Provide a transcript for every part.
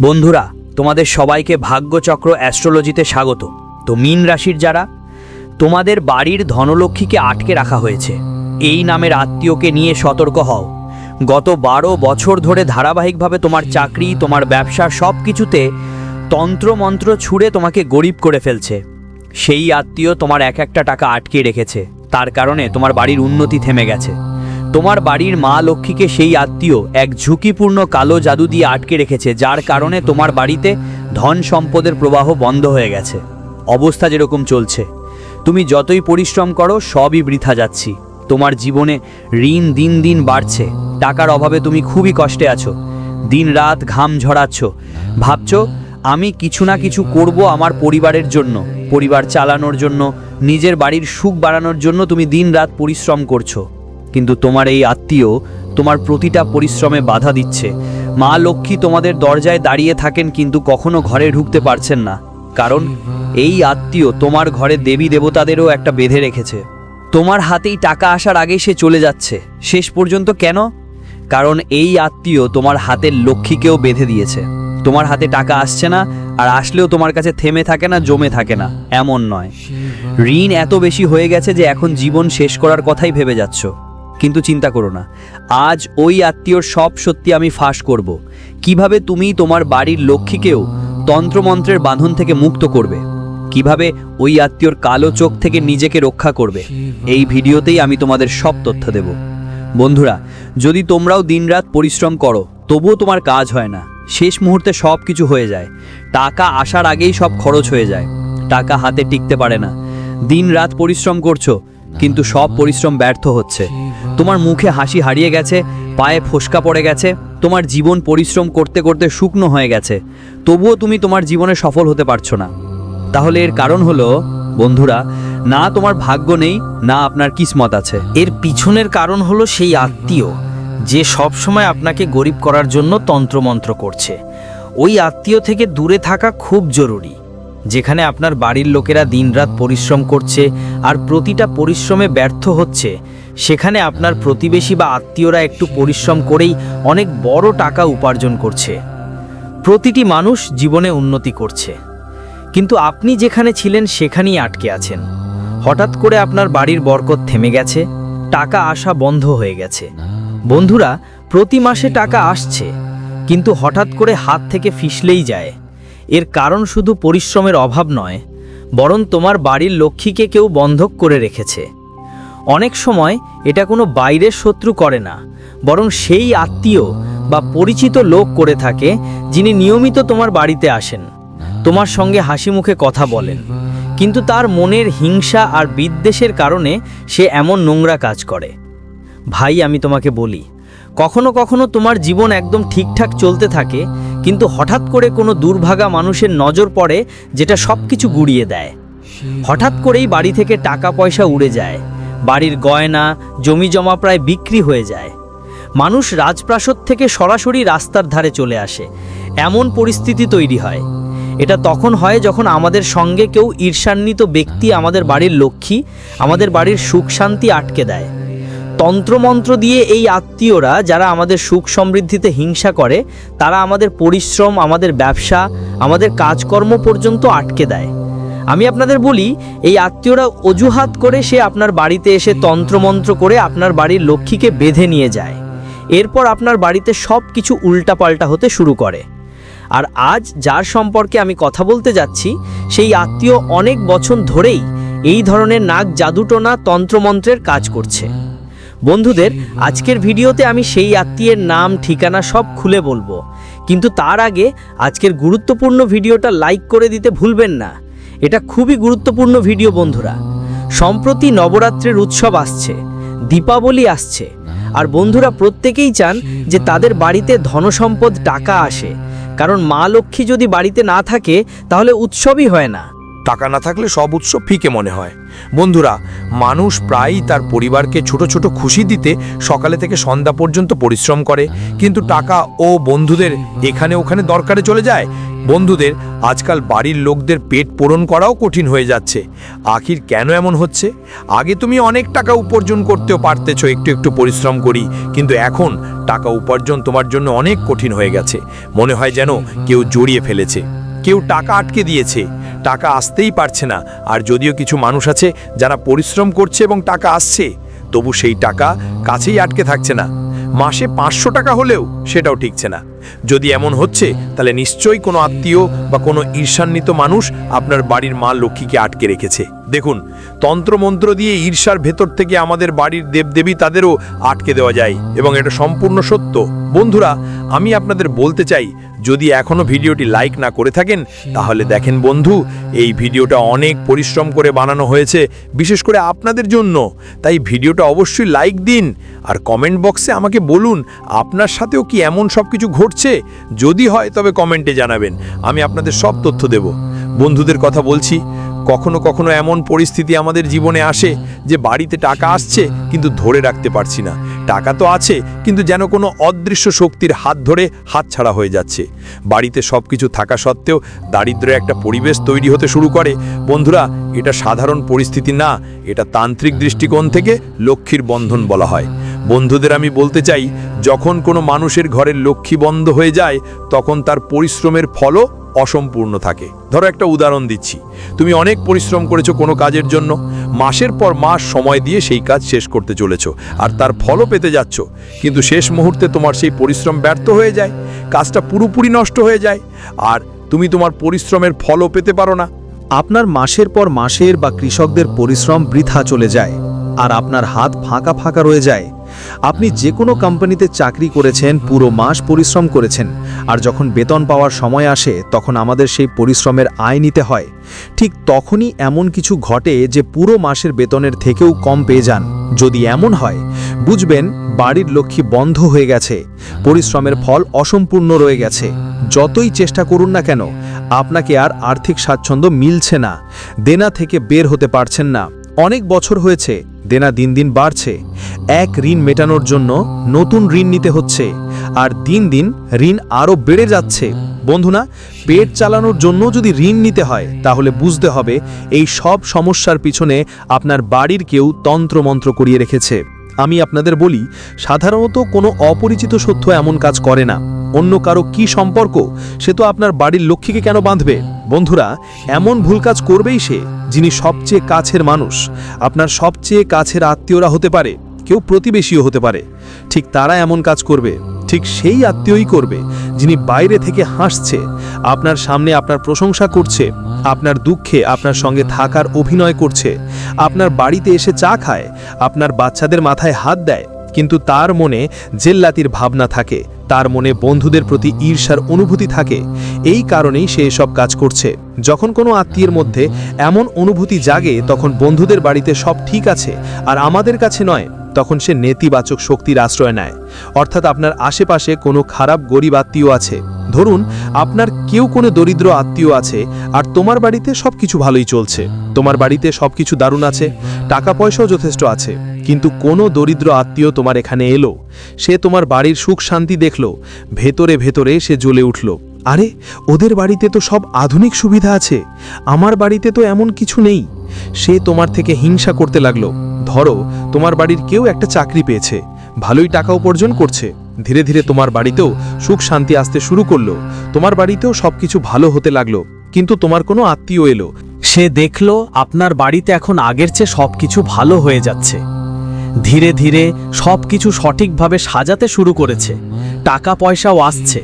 বন্ধুরা, তোমাদের সবাইকে ভাগ্যচক্র অ্যাস্ট্রোলজিতে স্বাগত। তো মীন রাশির যারা, তোমাদের বাড়ির ধনলক্ষ্মীকে আটকে রাখা হয়েছে। এই নামের আত্মীয়কে নিয়ে সতর্ক হও। গত বারো বছর ধরে ধারাবাহিকভাবে তোমার চাকরি, তোমার ব্যবসা সব কিছুতে তন্ত্রমন্ত্র ছুঁড়ে তোমাকে গরিব করে ফেলছে। সেই আত্মীয় তোমার এক একটা টাকা আটকে রেখেছে। তার কারণে তোমার বাড়ির উন্নতি থেমে গেছে। তোমার বাড়ির মা লক্ষ্মীকে সেই আত্মীয় এক ঝুঁকিপূর্ণ কালো জাদু দিয়ে আটকে রেখেছে, যার কারণে তোমার বাড়িতে ধন সম্পদের প্রবাহ বন্ধ হয়ে গেছে। অবস্থা যেরকম চলছে। তুমি যতই পরিশ্রম করো, সবই বৃথা যাচ্ছি। তোমার জীবনে ঋণ দিন দিন বাড়ছে। টাকার অভাবে তুমি খুবই কষ্টে আছো। দিন রাত ঘাম ঝরাচ্ছ। ভাবছ, আমি কিছু না কিছু করব আমার পরিবারের জন্য, পরিবার চালানোর জন্য, নিজের বাড়ির সুখ বাড়ানোর জন্য তুমি দিন রাত পরিশ্রম করছ। কিন্তু তোমার এই আত্মীয় তোমার প্রতিটা পরিশ্রমে বাধা দিচ্ছে। মা লক্ষ্মী তোমাদের দরজায় দাঁড়িয়ে থাকেন কিন্তু কখনো ঘরে ঢুকতে পারছেন না। কারণ এই আত্মীয় তোমার ঘরে দেবী দেবতাদেরও একটা বেঁধে রেখেছে। তোমার হাতেই টাকা আসার আগেই সে চলে যাচ্ছে। শেষ পর্যন্ত কেন? কারণ এই আত্মীয় তোমার হাতের লক্ষ্মীকেও বেঁধে দিয়েছে। তোমার হাতে টাকা আসছে না আর আসলেও তোমার কাছে থেমে থাকে না, জমে থাকে না। এমন নয়। ঋণ এত বেশি হয়ে গেছে যে এখন জীবন শেষ করার কথাই ভেবে যাচ্ছ। কিন্তু চিন্তা করো না। আজ ওই আত্মীয়র সব সত্যি আমি ফাঁস করব। কীভাবে তুমি তোমার বাড়ির লক্ষ্মীকেও তন্ত্রমন্ত্রের বাঁধন থেকে মুক্ত করবে? কীভাবে ওই আত্মীয়র কালো চোখ থেকে নিজেকে রক্ষা করবে? এই ভিডিওতেই আমি তোমাদের সব তথ্য দেব। বন্ধুরা, যদি তোমরাও দিনরাত পরিশ্রম করো, তবুও তোমার কাজ হয় না। শেষ মুহূর্তে সব কিছু হয়ে যায়। টাকা আসার আগেই সব খরচ হয়ে যায়। টাকা হাতে টিকতে পারে না। দিন রাত পরিশ্রম করছ, কিন্তু সব পরিশ্রম ব্যর্থ হচ্ছে। তোমার মুখে হাসি হারিয়ে গেছে, পায়ে ফোসকা পড়ে গেছে, তোমার জীবন পরিশ্রম করতে করতে শুকনো হয়ে গেছে। তবুও তুমি তোমার জীবনে সফল হতে পারছ না। তাহলে এর কারণ হলো, বন্ধুরা, না তোমার ভাগ্য নেই, না আপনার কিসমত আছে। এর পিছনের কারণ হলো সেই আত্মীয়, যে সব সময় আপনাকে গরিব করার জন্য তন্ত্রমন্ত্র করছে। ওই আত্মীয় থেকে দূরে থাকা খুব জরুরি, যেখানে আপনার বাড়ির লোকেরা দিনরাত পরিশ্রম করছে আর প্রতিটা পরিশ্রমে ব্যর্থ হচ্ছে। সেখানে আপনার প্রতিবেশী বা আত্মীয়রা একটু পরিশ্রম করেই অনেক বড় টাকা উপার্জন করছে। প্রতিটি মানুষ জীবনে উন্নতি করছে। কিন্তু আপনি যেখানে ছিলেন সেখানেই আটকে আছেন। হঠাৎ করে আপনার বাড়ির বরকত থেমে গেছে, টাকা আসা বন্ধ হয়ে গেছে। বন্ধুরা, প্রতি মাসে টাকা আসছে, কিন্তু হঠাৎ করে হাত থেকে ফিসলেই যায়। এর কারণ শুধু পরিশ্রমের অভাব নয়, বরং তোমার বাড়ির লক্ষ্মীকে কেউ বন্ধক করে রেখেছে। অনেক সময় এটা কোনো বাইরের শত্রু করে না, বরং সেই আত্মীয় বা পরিচিত লোক করে থাকে যিনি নিয়মিত তোমার বাড়িতে আসেন, তোমার সঙ্গে হাসি মুখে কথা বলেন। কিন্তু তার মনের হিংসা আর বিদ্বেষের কারণে সে এমন নোংরা কাজ করে। ভাই, আমি তোমাকে বলি, কখনো কখনো তোমার জীবন একদম ঠিকঠাক চলতে থাকে, কিন্তু হঠাৎ করে কোনো দুর্ভাগা মানুষের নজর পড়ে যেটা সব কিছু গুড়িয়ে দেয়। হঠাৎ করেই বাড়ি থেকে টাকা পয়সা উড়ে যায়। বাড়ির গয়না জমি জমা প্রায় বিক্রি হয়ে যায়। মানুষ রাজপ্রাসাদ থেকে সরাসরি রাস্তার ধারে চলে আসে। এমন পরিস্থিতি তৈরি হয়। এটা তখন হয় যখন আমাদের সঙ্গে কেউ ঈর্ষান্বিত ব্যক্তি আমাদের বাড়ির লক্ষ্মী, আমাদের বাড়ির সুখ শান্তি আটকে দেয়। তন্ত্রমন্ত্র দিয়ে এই আত্মীয়রা যারা আমাদের সুখ সমৃদ্ধিতে হিংসা করে, তারা আমাদের পরিশ্রম, আমাদের ব্যবসা, আমাদের কাজকর্ম পর্যন্ত আটকে দেয়। আমি আপনাদের বলি, এই আত্মীয়রা অজুহাত করে সে আপনার বাড়িতে এসে তন্ত্রমন্ত্র করে আপনার বাড়ির লক্ষ্মীকে বেঁধে নিয়ে যায়। এরপর আপনার বাড়িতে সব কিছু উল্টাপাল্টা হতে শুরু করে। আর আজ যার সম্পর্কে আমি কথা বলতে যাচ্ছি, সেই আত্মীয় অনেক বছর ধরেই এই ধরনের নাক জাদুটোনা তন্ত্রমন্ত্রের কাজ করছে। বন্ধুদের, আজকের ভিডিওতে আমি সেই আত্মীয়ের নাম, ঠিকানা সব খুলে বলব। কিন্তু তার আগে আজকের গুরুত্বপূর্ণ ভিডিওটা লাইক করে দিতে ভুলবেন না। এটা খুবই গুরুত্বপূর্ণ ভিডিও বন্ধুরা। সম্প্রতি নবরাত্রের উৎসব আসছে, দীপাবলি আসছে, আর বন্ধুরা প্রত্যেকেই চান যে তাদের বাড়িতে ধনসম্পদ টাকা আসে। কারণ মা লক্ষ্মী যদি বাড়িতে না থাকে, তাহলে উৎসবই হয় না। টাকা না থাকলে সব উৎস ফিকে মনে হয়। বন্ধুরা, মানুষ প্রায়ই তার পরিবারকে ছোট ছোট খুশি দিতে সকালে থেকে সন্ধ্যা পর্যন্ত পরিশ্রম করে, কিন্তু টাকা ও বন্ধুদের এখানে ওখানে দরকারে চলে যায়। বন্ধুদের আজকাল বাড়ির লোকদের পেট পূরণ করাও কঠিন হয়ে যাচ্ছে। আখির কেন এমন হচ্ছে? আগে তুমি অনেক টাকা উপার্জন করতেও পারতেছো, একটু একটু পরিশ্রম করি, কিন্তু এখন টাকা উপার্জন তোমার জন্য অনেক কঠিন হয়ে গেছে। মনে হয় যেন কেউ জড়িয়ে ফেলেছে, কেউ টাকা আটকে দিয়েছে। টাকা আসতেই পারছে না। আর যদিও কিছু মানুষ আছে যারা পরিশ্রম করছে এবং টাকা আসছে, তবু সেই টাকা কাছেই আটকে থাকছে না। মাসে পাঁচশো টাকা হলেও সেটাও ঠিকছে না। যদি এমন হচ্ছে, তাহলে নিশ্চয়ই কোনো আত্মীয় বা কোনো ঈর্ষান্বিত মানুষ আপনার বাড়ির মা লক্ষ্মীকে আটকে রেখেছে। দেখুন, তন্ত্রমন্ত্র দিয়ে ঈর্ষার ভেতর থেকে আমাদের বাড়ির দেবদেবী তাদেরও আটকে দেওয়া যায় এবং এটা সম্পূর্ণ সত্য। বন্ধুরা, আমি আপনাদের বলতে চাই, যদি এখনও ভিডিওটি লাইক না করে থাকেন, তাহলে দেখেন বন্ধু, এই ভিডিওটা অনেক পরিশ্রম করে বানানো হয়েছে, বিশেষ করে আপনাদের জন্য। তাই ভিডিওটা অবশ্যই লাইক দিন আর কমেন্ট বক্সে আমাকে বলুন, আপনার সাথেও কি এমন সব কিছু ঘটছে? যদি হয়, তবে কমেন্টে জানাবেন। আমি আপনাদের সব তথ্য দেব। বন্ধুদের কথা বলছি, কখনো কখনো এমন পরিস্থিতি আমাদের জীবনে আসে যে বাড়িতে টাকা আসছে, কিন্তু ধরে রাখতে পারছি না। টাকা তো আছে, কিন্তু যেন কোনো অদৃশ্য শক্তির হাত ধরে হাতছাড়া হয়ে যাচ্ছে। বাড়িতে সব কিছু থাকা সত্ত্বেও দারিদ্র একটা পরিবেশ তৈরি হতে শুরু করে। বন্ধুরা, এটা সাধারণ পরিস্থিতি না, এটা তান্ত্রিক দৃষ্টিকোণ থেকে লক্ষ্মীর বন্ধন বলা হয়। বন্ধুদের আমি বলতে চাই, যখন কোনো মানুষের ঘরের লক্ষ্মী বন্ধ হয়ে যায়, তখন তার পরিশ্রমের ফলও অসম্পূর্ণ থাকে। ধরো একটা উদাহরণ দিচ্ছি। তুমি অনেক পরিশ্রম করেছ কোনো কাজের জন্য, মাসের পর মাস সময় দিয়ে সেই কাজ শেষ করতে চলেছো আর তার ফলও পেতে যাচ্ছ, কিন্তু শেষ মুহূর্তে তোমার সেই পরিশ্রম ব্যর্থ হয়ে যায়, কাজটা পুরোপুরি নষ্ট হয়ে যায় আর তুমি তোমার পরিশ্রমের ফলও পেতে পারো না। আপনার মাসের পর মাসের বা কৃষকদের পরিশ্রম বৃথা চলে যায় আর আপনার হাত ফাঁকা ফাঁকা রয়ে যায়। আপনি যে কোনো কোম্পানিতে চাকরি করেছেন, পুরো মাস পরিশ্রম করেছেন, আর যখন বেতন পাওয়ার সময় আসে, তখন আমাদের সেই পরিশ্রমের আয় নিতে হয়। ঠিক তখনই এমন কিছু ঘটে যে পুরো মাসের বেতনের থেকেও কম পেয়ে যান। যদি এমন হয়, বুঝবেন বাড়ির লক্ষ্মী বন্ধ হয়ে গেছে, পরিশ্রমের ফল অসম্পূর্ণ রয়ে গেছে। যতই চেষ্টা করুন না কেন, আপনাকে আর আর্থিক স্বাচ্ছন্দ্য মিলছে না, দেনা থেকে বের হতে পারছেন না। অনেক বছর হয়েছে, দেনা দিন দিন বাড়ছে। এক ঋণ মেটানোর জন্য নতুন ঋণ নিতে হচ্ছে, আর দিন দিন ঋণ আরও বেড়ে যাচ্ছে। বন্ধুনা পেট চালানোর জন্য যদি ঋণ নিতে হয়, তাহলে বুঝতে হবে এই সব সমস্যার পিছনে আপনার বাড়ির কেউ তন্ত্রমন্ত্র করিয়ে রেখেছে। আমি আপনাদের বলি, সাধারণত কোনো অপরিচিত সত্য এমন কাজ করে না। অন্য কারও কি সম্পর্ক, সে তো আপনার বাড়ির লক্ষ্মীকে কেন বাঁধবে? বন্ধুরা, এমন ভুল কাজ করবেই সে যিনি সবচেয়ে কাছের মানুষ। আপনার সবচেয়ে কাছের আত্মীয়রা হতে পারে, কেউ প্রতিবেশীও হতে পারে। ঠিক তারা এমন কাজ করবে, ঠিক সেই আত্মীয়ই করবে, যিনি বাইরে থেকে হাসছে, আপনার সামনে আপনার প্রশংসা করছে, আপনার দুঃখে আপনার সঙ্গে থাকার অভিনয় করছে, আপনার বাড়িতে এসে চা খায়, আপনার বাচ্চাদের মাথায় হাত দেয় কিন্তু তার মনে জেল্লাতির ভাবনা থাকে, তার মনে বন্ধুদের প্রতি ঈর্ষার অনুভূতি থাকে। এই কারণেই সে এসব কাজ করছে। যখন কোনো আত্মীয়ের মধ্যে এমন অনুভূতি জাগে, তখন বন্ধুদের বাড়িতে সব ঠিক আছে, আর আমাদের কাছে নয়, তখন সে নেতিবাচক শক্তির আশ্রয় নেয়। অর্থাৎ আপনার আশেপাশে কোনো খারাপ গরিব আত্মীয় আছে। ধরুন, আপনার কেউ কোনো দরিদ্র আত্মীয় আছে, আর তোমার বাড়িতে সব কিছু ভালোই চলছে। তোমার বাড়িতে সব কিছু দারুণ আছে টাকা পয়সাও যথেষ্ট আছে, কিন্তু কোনো দরিদ্র আত্মীয় তোমার এখানে এলো। সে তোমার বাড়ির সুখ শান্তি দেখল, ভেতরে ভেতরে সে জ্বলে উঠল। আরে, ওদের বাড়িতে তো সব আধুনিক সুবিধা আছে, আমার বাড়িতে তো এমন কিছু নেই। সে তোমার থেকে হিংসা করতে লাগল, ধরো, তোমার বাড়ির কেউ একটা চাকরি পেয়েছে, ভালোই টাকা উপার্জন করছে। ধীরে ধীরে তোমার বাড়িতেও সুখ শান্তি আসতে শুরু করল। তোমার বাড়িতেও সবকিছু ভালো হতে লাগল, কিন্তু তোমার কোনো আত্মীয় এলো। সে দেখল আপনার বাড়িতে এখন আগের চেয়ে সব কিছু ভালো হয়ে যাচ্ছে। ধীরে ধীরে সব কিছু সঠিকভাবে সাজাতে শুরু করেছে। টাকা পয়সাও আসছে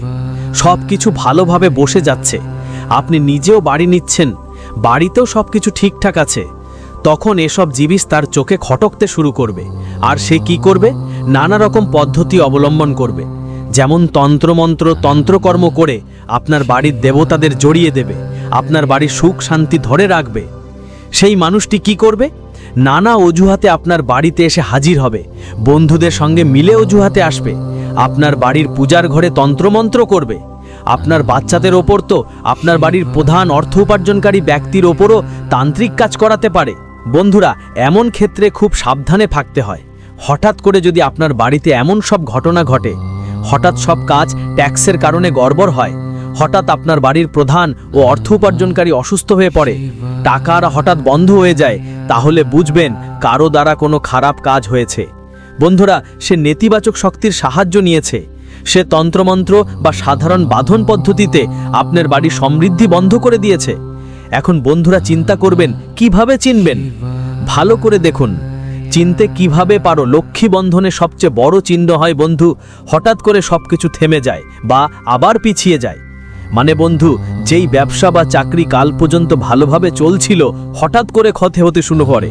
সব কিছু ভালোভাবে বসে যাচ্ছে। আপনি নিজেও বাড়ি নিচ্ছেন, বাড়িতেও সব কিছু ঠিকঠাক আছে। তখন এসব জিনিস তার চোখে খটকতে শুরু করবে। আর সে কি করবে? নানা রকম পদ্ধতি অবলম্বন করবে। যেমন তন্ত্রমন্ত্র, তন্ত্রকর্ম করে আপনার বাড়ির দেবতাদের জড়িয়ে দেবে, আপনার বাড়ির সুখ শান্তি ধরে রাখবে। সেই মানুষটি কি করবে? নানা অজুহাতে আপনার বাড়িতে এসে হাজির হবে। বন্ধুদের সঙ্গে মিলে অজুহাতে আসবে। আপনার বাড়ির পূজার ঘরে তন্ত্রমন্ত্র করবে। আপনার বাচ্চাদের ওপর তো আপনার বাড়ির প্রধান অর্থ উপার্জনকারী ব্যক্তির ওপরও তান্ত্রিক কাজ করাতে পারে। বন্ধুরা, এমন ক্ষেত্রে খুব সাবধানে থাকতে হয়। হঠাৎ করে যদি আপনার বাড়িতে এমন সব ঘটনা ঘটে, হঠাৎ সব কাজ ট্যাক্সের কারণে গড়বড় হয়, হঠাৎ আপনার বাড়ির প্রধান ও অর্থ উপার্জনকারী অসুস্থ হয়ে পড়ে টাকার হঠাৎ বন্ধ হয়ে যায়, তাহলে বুঝবেন কারও দ্বারা কোনো খারাপ কাজ হয়েছে। বন্ধুরা, সে নেতিবাচক শক্তির সাহায্য নিয়েছে। সে তন্ত্রমন্ত্র বা সাধারণ বাঁধন পদ্ধতিতে আপনার বাড়ি সমৃদ্ধি বন্ধ করে দিয়েছে। এখন বন্ধুরা চিন্তা করবেন, কীভাবে চিনবেন? ভালো করে দেখুন। চিনতে কীভাবে পারো লক্ষ্মী বন্ধনে সবচেয়ে বড় চিহ্ন হয় বন্ধু, হঠাৎ করে সবকিছু থেমে যায় বা আবার পিছিয়ে যায়। মানে বন্ধু, যেই ব্যবসা বা চাকরি কাল পর্যন্ত ভালোভাবে চলছিল, হঠাৎ করে ক্ষতে হতে শুরু করে।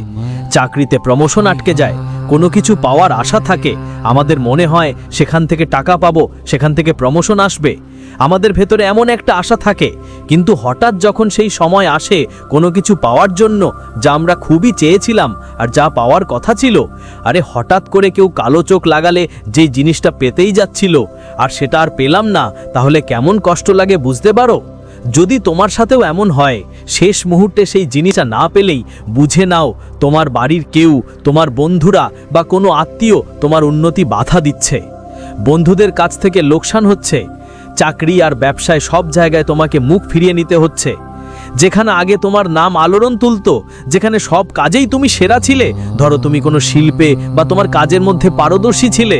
চাকরিতে প্রমোশন আটকে যায়, কোনো কিছু পাওয়ার আশা থাকে, আমাদের মনে হয় সেখান থেকে টাকা পাবো, সেখান থেকে প্রমোশন আসবে। আমাদের ভেতরে এমন একটা আশা থাকে। কিন্তু হঠাৎ যখন সেই সময় আসে কোনো কিছু পাওয়ার জন্য যা আমরা খুবই চেয়েছিলাম আর যা পাওয়ার কথা ছিল, আরে হঠাৎ করে কেউ কালো চোখ লাগালে যেই জিনিসটা পেতেই যাচ্ছিল, আর সেটা আর পেলাম না, তাহলে কেমন কষ্ট লাগে বুঝতে পারো? যদি তোমার সাথেও এমন হয়, শেষ মুহূর্তে সেই জিনিসটা না পেলেই বুঝে নাও তোমার বাড়ির কেউ, তোমার বন্ধুরা বা কোনো আত্মীয় তোমার উন্নতি বাধা দিচ্ছে। বন্ধুদের কাছ থেকে লোকসান হচ্ছে চাকরি আর ব্যবসায় সব জায়গায় তোমাকে মুখ ফিরিয়ে নিতে হচ্ছে। যেখানে আগে তোমার নাম আলোড়ন তুলতো, যেখানে সব কাজেই তুমি সেরা ছিলে, ধরো তুমি কোনো শিল্পে বা তোমার কাজের মধ্যে পারদর্শী ছিলে,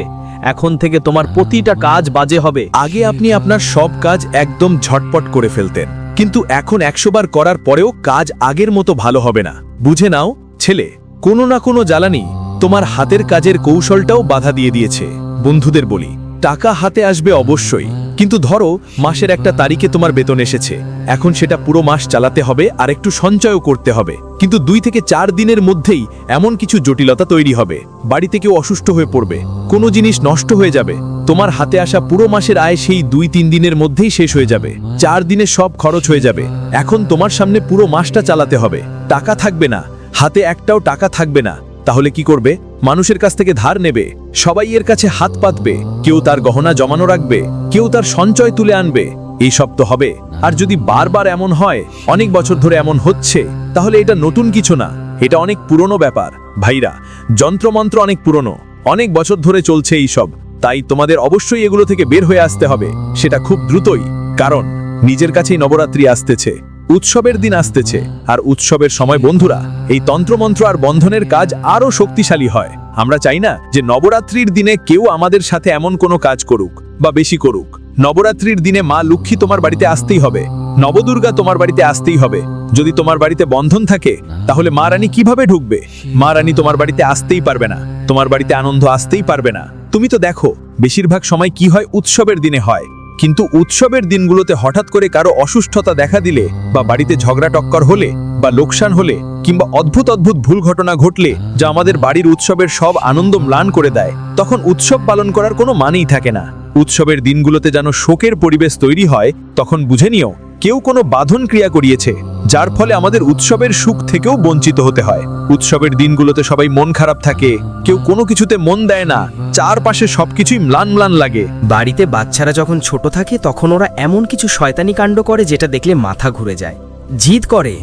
এখন থেকে তোমার প্রতিটা কাজ বাজে হবে। আগে আপনি আপনার সব কাজ একদম ঝটপট করে ফেলতেন, কিন্তু এখন একশো বার করার পরেও কাজ আগের মতো ভালো হবে না। বুঝে নাও, ছেলে, কোনো না কোনো জ্বালানি তোমার হাতের কাজের কৌশলটাও বাধা দিয়ে দিয়েছে। বন্ধুদের বলি টাকা হাতে আসবে অবশ্যই। কিন্তু ধরো, মাসের একটা তারিখে তোমার বেতন এসেছে। এখন সেটা পুরো মাস চালাতে হবে আর একটু সঞ্চয়ও করতে হবে। কিন্তু দুই থেকে চার দিনের মধ্যেই এমন কিছু জটিলতা তৈরি হবে। বাড়িতে কেউ অসুস্থ হয়ে পড়বে, কোনো জিনিস নষ্ট হয়ে যাবে। তোমার হাতে আসা পুরো মাসের আয় সেই দুই তিন দিনের মধ্যেই শেষ হয়ে যাবে। চার দিনে সব খরচ হয়ে যাবে। এখন তোমার সামনে পুরো মাসটা চালাতে হবে। টাকা থাকবে না। হাতে একটাও টাকা থাকবে না। তাহলে কি করবে? মানুষের কাছ থেকে ধার নেবে, সবাই এর কাছে হাত পাতবে, কেউ তার গহনা জমানো রাখবে, কেউ তার সঞ্চয় তুলে আনবে। এইসব তো হবে। আর যদি বারবার এমন হয়, অনেক বছর ধরে এমন হচ্ছে, তাহলে এটা নতুন কিছু না। এটা অনেক পুরনো ব্যাপার। ভাইরা, যন্ত্রমন্ত্র অনেক পুরনো। অনেক বছর ধরে চলছে এই সব তাই তোমাদের অবশ্যই এগুলো থেকে বের হয়ে আসতে হবে। সেটা খুব দ্রুতই। কারণ, নিজের কাছেই নবরাত্রি আসতেছে। উৎসবের দিন আসতেছে, আর উৎসবের সময় বন্ধুরা, এই তন্ত্রমন্ত্র আর বন্ধনের কাজ আরও শক্তিশালী হয়। আমরা চাই না যে নবরাত্রির দিনে কেউ আমাদের সাথে এমন কোনো কাজ করুক বা বেশি করুক। নবরাত্রির দিনে মা লক্ষ্মী তোমার বাড়িতে আসতেই হবে। নবদুর্গা তোমার বাড়িতে আসতেই হবে। যদি তোমার বাড়িতে বন্ধন থাকে, তাহলে মা রানী কীভাবে ঢুকবে? মা রানী তোমার বাড়িতে আসতেই পারবে না। তোমার বাড়িতে আনন্দ আসতেই পারবে না। তুমি তো দেখো, বেশিরভাগ সময় কি হয় উৎসবের দিনে হয়। কিন্তু উৎসবের দিনগুলোতে হঠাৎ করে কারও অসুস্থতা দেখা দিলে বা বাড়িতে ঝগড়া টক্কর হলে বা লোকসান হলে কিংবা অদ্ভুত অদ্ভুত ভুল ঘটনা ঘটলে যা আমাদের বাড়ির উৎসবের সব আনন্দ ম্লান করে দেয়, তখন উৎসব পালন করার কোনো মানেই থাকে না। উৎসবের দিনগুলোতে যেন শোকের পরিবেশ তৈরি হয়, তখন বুঝে নিও, কেউ কোনো বাঁধন ক্রিয়া করিয়েছে। যার ফলে আমাদের উৎসবের সুখ থেকেও বঞ্চিত হতে হয়। উৎসবের দিনগুলোতে সবাই মন খারাপ থাকে, কেউ কোনো কিছুতে মন দেয় না, চারপাশে সবকিছুই ম্লান ম্লান লাগে। বাড়িতে বাচ্চারা যখন ছোট থাকে, তখন ওরা এমন কিছু শয়তানি কাণ্ড করে যেটা দেখলে মাথা ঘুরে যায়। জিদ করে,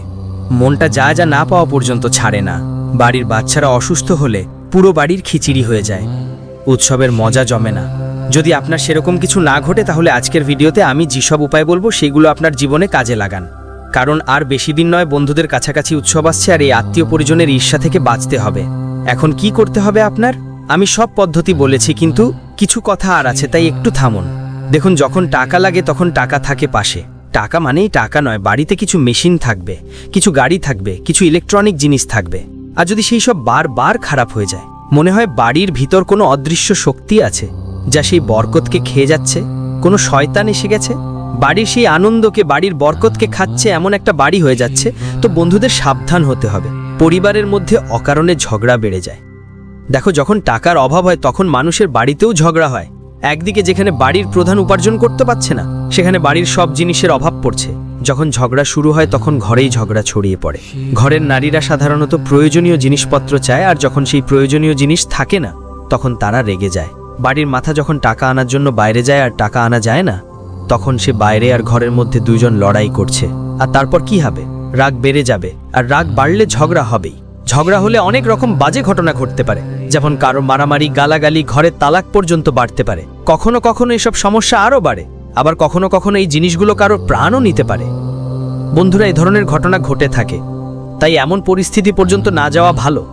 মনটা যা যা না পাওয়া পর্যন্ত ছাড়ে না। বাড়ির বাচ্চারা অসুস্থ হলে পুরো বাড়ির খিচিড়ি হয়ে যায়। উৎসবের মজা জমে না। যদি আপনার সেরকম কিছু না ঘটে, তাহলে আজকের ভিডিওতে আমি যেসব উপায় বলব, সেগুলো আপনার জীবনে কাজে লাগান। কারণ আর বেশি দিন নয় বন্ধুদের কাছাকাছি উৎসব আসছে আর এই আত্মীয় পরিজনের ঈর্ষা থেকে বাঁচতে হবে। এখন কি করতে হবে আপনার? আমি সব পদ্ধতি বলেছি কিন্তু কিছু কথা আর আছে, তাই একটু থামুন। দেখুন, যখন টাকা লাগে তখন টাকা থাকে পাশে। টাকা মানেই টাকা নয়, বাড়িতে কিছু মেশিন থাকবে, কিছু গাড়ি থাকবে, কিছু ইলেকট্রনিক জিনিস থাকবে। আর যদি সেই সব বারবার খারাপ হয়ে যায়, মনে হয় বাড়ির ভিতর কোনো অদৃশ্য শক্তি আছে, যা সেই বরকতকে খেয়ে যাচ্ছে, কোনো শয়তান এসে গেছে? বাড়ির সেই আনন্দকে, বাড়ির বরকতকে খাচ্ছে এমন একটা বাড়ি হয়ে যাচ্ছে, তো বন্ধুদের সাবধান হতে হবে। পরিবারের মধ্যে অকারণে ঝগড়া বেড়ে যায়। দেখো, যখন টাকার অভাব হয়, তখন মানুষের বাড়িতেও ঝগড়া হয়। একদিকে যেখানে বাড়ির প্রধান উপার্জন করতে পারছে না, সেখানে বাড়ির সব জিনিসের অভাব পড়ছে। যখন ঝগড়া শুরু হয়, তখন ঘরেই ঝগড়া ছড়িয়ে পড়ে। ঘরের নারীরা সাধারণত প্রয়োজনীয় জিনিসপত্র চায়, আর যখন সেই প্রয়োজনীয় জিনিস থাকে না, তখন তারা রেগে যায়। বাড়ির মাথা যখন টাকা আনার জন্য বাইরে যায়, আর টাকা আনা যায় না তখন সে বাইরে আর ঘরের মধ্যে দুইজন লড়াই করছে। আর তারপর কি হবে? রাগ বেড়ে যাবে। আর রাগ বাড়লে ঝগড়া হবেই। ঝগড়া হলে অনেক রকম বাজে ঘটনা ঘটতে পারে। যেমন কারও মারামারি, গালাগালি ঘরের তালাক পর্যন্ত বাড়তে পারে। কখনো কখনো এসব সমস্যা আরও বাড়ে। আবার কখনো কখনো এই জিনিসগুলো কারও প্রাণও নিতে পারে। বন্ধুরা এই ধরনের ঘটনা ঘটে থাকে। তাই এমন পরিস্থিতি পর্যন্ত না যাওয়া ভালো।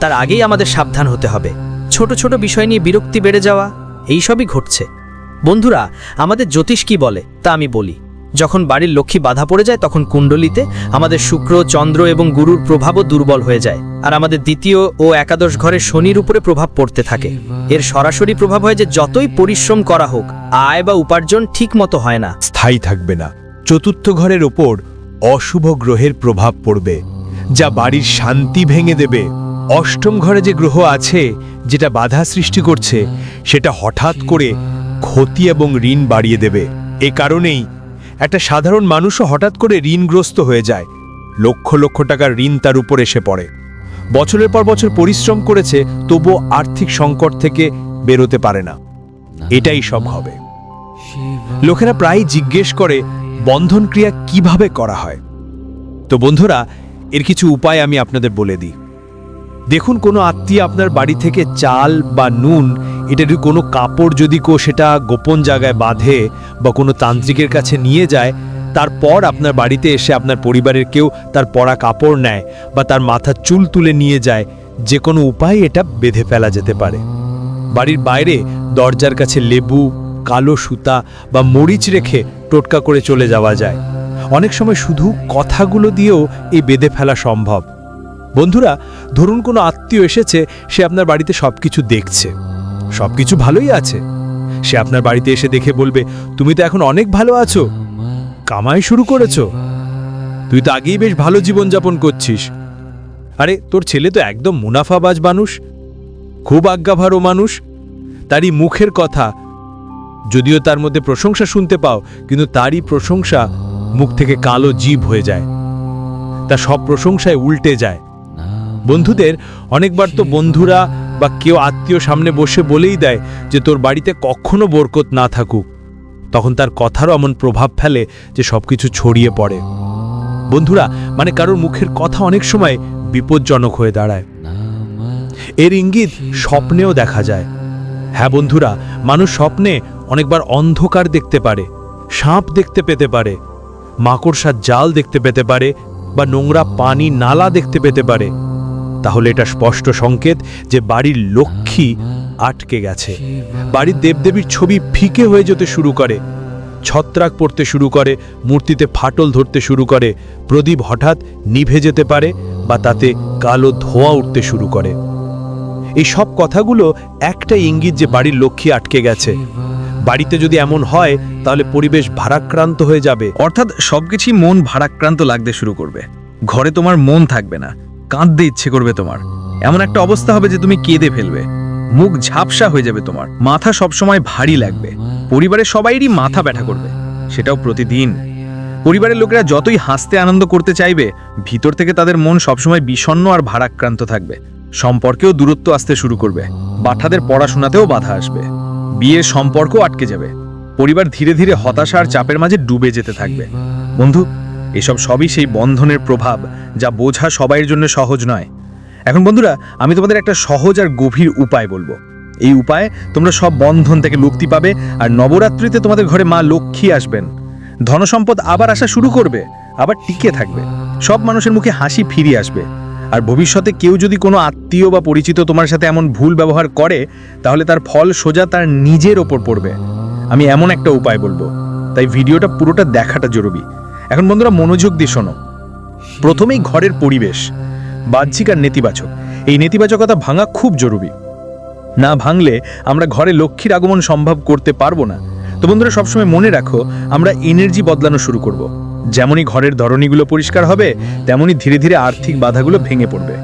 তার আগেই আমাদের সাবধান হতে হবে। ছোট ছোট বিষয় নিয়ে বিরক্তি বেড়ে যাওয়া, এইসবই ঘটছে। বন্ধুরা, আমাদের জ্যোতিষ কি বলে, তা আমি বলি। যখন বাড়ির লক্ষ্মী বাধা পড়ে যায়, তখন কুণ্ডলিতে আমাদের শুক্র, চন্দ্র এবং গুরুর প্রভাবও দুর্বল হয়ে যায় আর আমাদের দ্বিতীয় ও একাদশ ঘরে শনির উপরে প্রভাব পড়তে থাকে। এর সরাসরি প্রভাব হয় যে যতই পরিশ্রম করা হোক, আয় বা উপার্জন ঠিক মতো হয় না। স্থায়ী থাকবে না। চতুর্থ ঘরের ওপর অশুভ গ্রহের প্রভাব পড়বে, যা বাড়ির শান্তি ভেঙে দেবে। অষ্টম ঘরে যে গ্রহ আছে, যেটা বাধা সৃষ্টি করছে, সেটা হঠাৎ করে ক্ষতি এবং ঋণ বাড়িয়ে দেবে। এ কারণেই একটা সাধারণ মানুষও হঠাৎ করে ঋণগ্রস্ত হয়ে যায়। লক্ষ লক্ষ টাকার ঋণ তার উপর এসে পড়ে। বছরের পর বছর পরিশ্রম করেছে, তবুও আর্থিক সংকট থেকে বেরোতে পারে না। এটাই সব হবে। লোকেরা প্রায় জিজ্ঞেস করে, বন্ধন ক্রিয়া কীভাবে করা হয়? তো বন্ধুরা, এর কিছু উপায় আমি আপনাদের বলে দিই। দেখুন, কোনো আত্মীয় আপনার বাড়ি থেকে চাল বা নুন এটার কোনো কাপড় যদি কো সেটা গোপন জায়গায় বাঁধে বা কোনো তান্ত্রিকের কাছে নিয়ে যায়, তারপর আপনার বাড়িতে এসে আপনার পরিবারের কেউ তার পরা কাপড় নেয় বা তার মাথার চুল তুলে নিয়ে যায়, যে কোনো উপায়ে এটা বেঁধে ফেলা যেতে পারে। বাড়ির বাইরে দরজার কাছে লেবু, কালো সুতা বা মরিচ রেখে টোটকা করে চলে যাওয়া যায়। অনেক সময় শুধু কথাগুলো দিয়েও এই বেঁধে ফেলা সম্ভব। বন্ধুরা, ধরুন কোনো আত্মীয় এসেছে, সে আপনার বাড়িতে সব কিছু দেখছে। সব কিছু ভালোই আছে। সে আপনার বাড়িতে এসে দেখে বলবে, তুমি তো এখন অনেক ভালো আছো। কামাই শুরু করেছ। তুই তো আগেই বেশ ভালো জীবনযাপন করছিস। আরে, তোর ছেলে তো একদম মুনাফাবাজ মানুষ, খুব আজ্ঞাভারও মানুষ। তারই মুখের কথা। যদিও তার মধ্যে প্রশংসা শুনতে পাও, কিন্তু তারই প্রশংসা মুখ থেকে কালো জীব হয়ে যায়। তা সব প্রশংসায় উল্টে যায়। বন্ধুদের অনেকবার তো বন্ধুরা বা কেউ আত্মীয় সামনে বসে বলেই দেয় যে তোর বাড়িতে কখনো বরকত না থাকুক। তখন তার কথারও এমন প্রভাব ফেলে যে সবকিছু ছড়িয়ে পড়ে। বন্ধুরা মানে কারোর মুখের কথা অনেক সময় বিপজ্জনক হয়ে দাঁড়ায়। এর ইঙ্গিত স্বপ্নেও দেখা যায়। হ্যাঁ বন্ধুরা, মানুষ স্বপ্নে অনেকবার অন্ধকার দেখতে পারে, সাপ দেখতে পেতে পারে, মাকড়সার জাল দেখতে পেতে পারে বা নোংরা পানি নালা দেখতে পেতে পারে। তাহলে এটা স্পষ্ট সংকেত যে বাড়ির লক্ষ্মী আটকে গেছে। বাড়ির দেবদেবীর ছবি ফিকে হয়ে যেতে শুরু করে, ছত্রাক পড়তে শুরু করে, মূর্তিতে ফাটল ধরতে শুরু করে, প্রদীপ হঠাৎ নিভে যেতে পারে বা তাতে কালো ধোঁয়া উঠতে শুরু করে। এই সব কথাগুলো একটা ইঙ্গিত যে বাড়ির লক্ষ্মী আটকে গেছে। বাড়িতে যদি এমন হয়, তাহলে পরিবেশ ভারাক্রান্ত হয়ে যাবে। অর্থাৎ সবকিছুই মন ভারাক্রান্ত লাগতে শুরু করবে। ঘরে তোমার মন থাকবে না। কাঁদতে ইচ্ছে করবে তোমার। এমন একটা অবস্থা হবে যে তুমি কেঁদে ফেলবে। মুখ ঝাপসা হয়ে যাবে তোমার। মাথা সবসময় ভারী লাগবে। পরিবারের সবাইরই মাথা ব্যথা করবে। সেটাও প্রতিদিন। পরিবারের লোকেরা যতই হাসতে আনন্দ করতে চাইবে, ভিতর থেকে তাদের মন সবসময় বিষণ্ণ আর ভারাক্রান্ত থাকবে। সম্পর্কেও দূরত্ব আসতে শুরু করবে। বাঠাদের পড়াশোনাতেও বাধা আসবে। বিয়ের সম্পর্ক আটকে যাবে। পরিবার ধীরে ধীরে হতাশা আর চাপের মাঝে ডুবে যেতে থাকবে। বন্ধু এসব সবই সেই বন্ধনের প্রভাব, যা বোঝা সবাইয়ের জন্য সহজ নয়। এখন বন্ধুরা, আমি তোমাদের একটা সহজ আর গভীর উপায় বলব। এই উপায়ে তোমরা সব বন্ধন থেকে মুক্তি পাবে আর নবরাত্রিতে তোমাদের ঘরে মা লক্ষ্মী আসবেন। ধনসম্পদ আবার আসা শুরু করবে, আবার টিকে থাকবে। সব মানুষের মুখে হাসি ফিরে আসবে। আর ভবিষ্যতে কেউ যদি কোনো আত্মীয় বা পরিচিত তোমার সাথে এমন ভুল ব্যবহার করে, তাহলে তার ফল সোজা তার নিজের ওপর পড়বে। আমি এমন একটা উপায় বলব। তাই ভিডিওটা পুরোটা দেখাটা জরুরি। এখন বন্ধুরা মনোযোগ দিয়ে শোনো। প্রথমেই ঘরের পরিবেশ, বাহ্যিক আর নেতিবাচক। এই নেতিবাচকতা ভাঙা খুব জরুরি। না ভাঙলে আমরা ঘরে লক্ষ্মীর আগমন সম্ভব করতে পারব না। তো বন্ধুরা সবসময় মনে রাখো, আমরা এনার্জি বদলানো শুরু করব। যেমনই ঘরের ধরনীগুলো পরিষ্কার হবে, তেমনই ধীরে ধীরে আর্থিক বাধাগুলো ভেঙে পড়বে।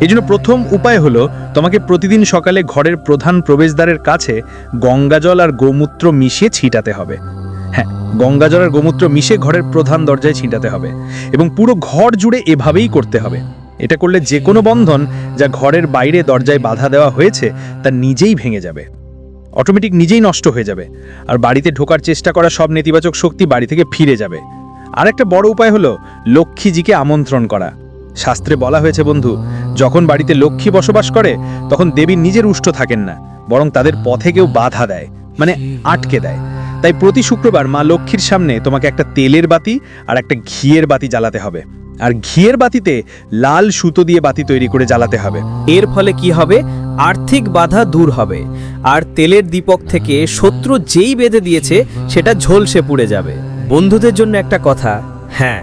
এই জন্য প্রথম উপায় হলো, তোমাকে প্রতিদিন সকালে ঘরের প্রধান প্রবেশদ্বারের কাছে গঙ্গাজল আর গোমূত্র মিশিয়ে ছিটাতে হবে। হ্যাঁ গঙ্গাজল গোমূত্র মিশে ঘরের প্রধান দরজায় ছিটাতে হবে এবং পুরো ঘর জুড়ে এভাবেই করতে হবে। এটা করলে যে কোনো বন্ধন যা ঘরের বাইরে দরজায় বাধা দেওয়া হয়েছে তা নিজেই ভেঙে যাবে। অটোমেটিক নিজেই নষ্ট হয়ে যাবে আর বাড়িতে ঢোকার চেষ্টা করা সব নেতিবাচক শক্তি বাড়ি থেকে ফিরে যাবে। আর একটা বড় উপায় হলো লক্ষ্মীজিকে আমন্ত্রণ করা। শাস্ত্রে বলা হয়েছে, বন্ধু, যখন বাড়িতে লক্ষ্মী বসবাস করে, তখন দেবী নিজের উষ্ঠ থাকেন না, বরং তাদের পথে কেউ বাধা দেয় মানে আটকে দেয়। তাই প্রতি শুক্রবার মা লক্ষ্মীর সামনে তোমাকে একটা তেলের বাতি আর একটা ঘিয়ের বাতি জ্বালাতে হবে। আর ঘিয়ের বাতিতে লাল সুতো দিয়ে বাতি তৈরি করে জ্বালাতে হবে। এর ফলে কি হবে? আর্থিক বাধা দূর হবে। আর তেলের দীপক থেকে শত্রু যেই বেঁধে দিয়েছে, সেটা ঝলসে পুড়ে যাবে। বন্ধুদের জন্য একটা কথা হ্যাঁ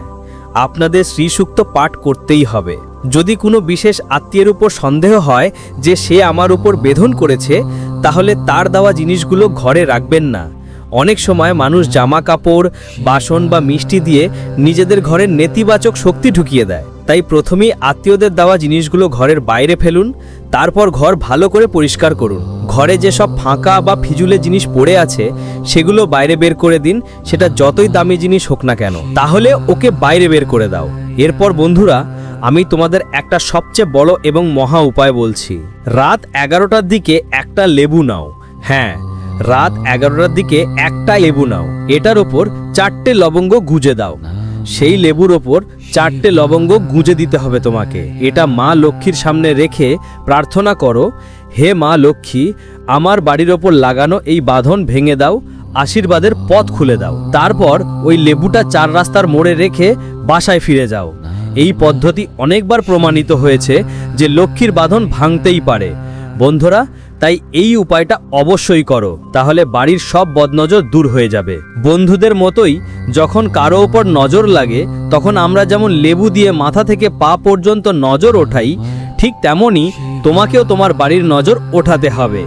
আপনাদের শ্রীসুক্ত পাঠ করতেই হবে। যদি কোনো বিশেষ আত্মীয়ের উপর সন্দেহ হয় যে সে আমার উপর বেধন করেছে, তাহলে তার দেওয়া জিনিসগুলো ঘরে রাখবেন না। অনেক সময় মানুষ জামা কাপড় বাসন বা মিষ্টি দিয়ে নিজেদের ঘরের নেতিবাচক শক্তি ঢুকিয়ে দেয়। তাই প্রথমেই আত্মীয়দের দেওয়া জিনিসগুলো ঘরের বাইরে ফেলুন, তারপর ঘর ভালো করে পরিষ্কার করুন। ঘরে যেসব ফাঁকা বা ফিজুলে জিনিস পড়ে আছে, সেগুলো বাইরে বের করে দিন, সেটা যতই দামি জিনিস হোক না কেন। তাহলে ওকে বাইরে বের করে দাও। এরপর বন্ধুরা, আমি তোমাদের একটা সবচেয়ে বড় এবং মহা উপায় বলছি। রাত এগারোটার দিকে একটা লেবু নাও। হ্যাঁ রাত এগারোটার দিকে একটা লেবু নাও। এটার ওপর চারটে লবঙ্গ গুজে দাও। সেই লেবুর ওপর চারটে লবঙ্গ গুজে দিতে হবে তোমাকে। এটা মা লক্ষ্মীর সামনে রেখে প্রার্থনা করো, হে মা লক্ষ্মী, আমার বাড়ির ওপর লাগানো এই বাঁধন ভেঙে দাও, আশীর্বাদের পথ খুলে দাও। তারপর ওই লেবুটা চার রাস্তার মোড়ে রেখে বাসায় ফিরে যাও। এই পদ্ধতি অনেকবার প্রমাণিত হয়েছে যে লক্ষ্মীর বাঁধন ভাঙতেই পারে। বন্ধুরা তাই এই উপায়টা অবশ্যই করো। তাহলে বাড়ির সব বদনজর দূর হয়ে যাবে। বন্ধুদের মতোই যখন কারও ওপর নজর লাগে, তখন আমরা যেমন লেবু দিয়ে মাথা থেকে পা পর্যন্ত নজর ওঠাই, ঠিক তেমনই তোমাকেও তোমার বাড়ির নজর ওঠাতে হবে।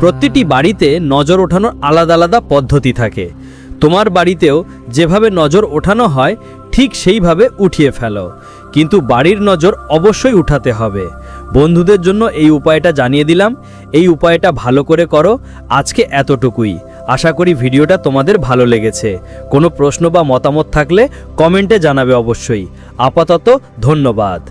প্রতিটি বাড়িতে নজর ওঠানোর আলাদা আলাদা পদ্ধতি থাকে। তোমার বাড়িতেও যেভাবে নজর ওঠানো হয়, ঠিক সেইভাবে উঠিয়ে ফেলো। কিন্তু বাড়ির নজর অবশ্যই উঠাতে হবে। বন্ধুদের জন্য এই উপায়টা জানিয়ে দিলাম। এই উপায়টা ভালো করে করো। আজকে এতটুকুই। আশা করি ভিডিওটা তোমাদের ভালো লেগেছে। কোনো প্রশ্ন বা মতামত থাকলে কমেন্টে জানাবে অবশ্যই। আপাতত ধন্যবাদ।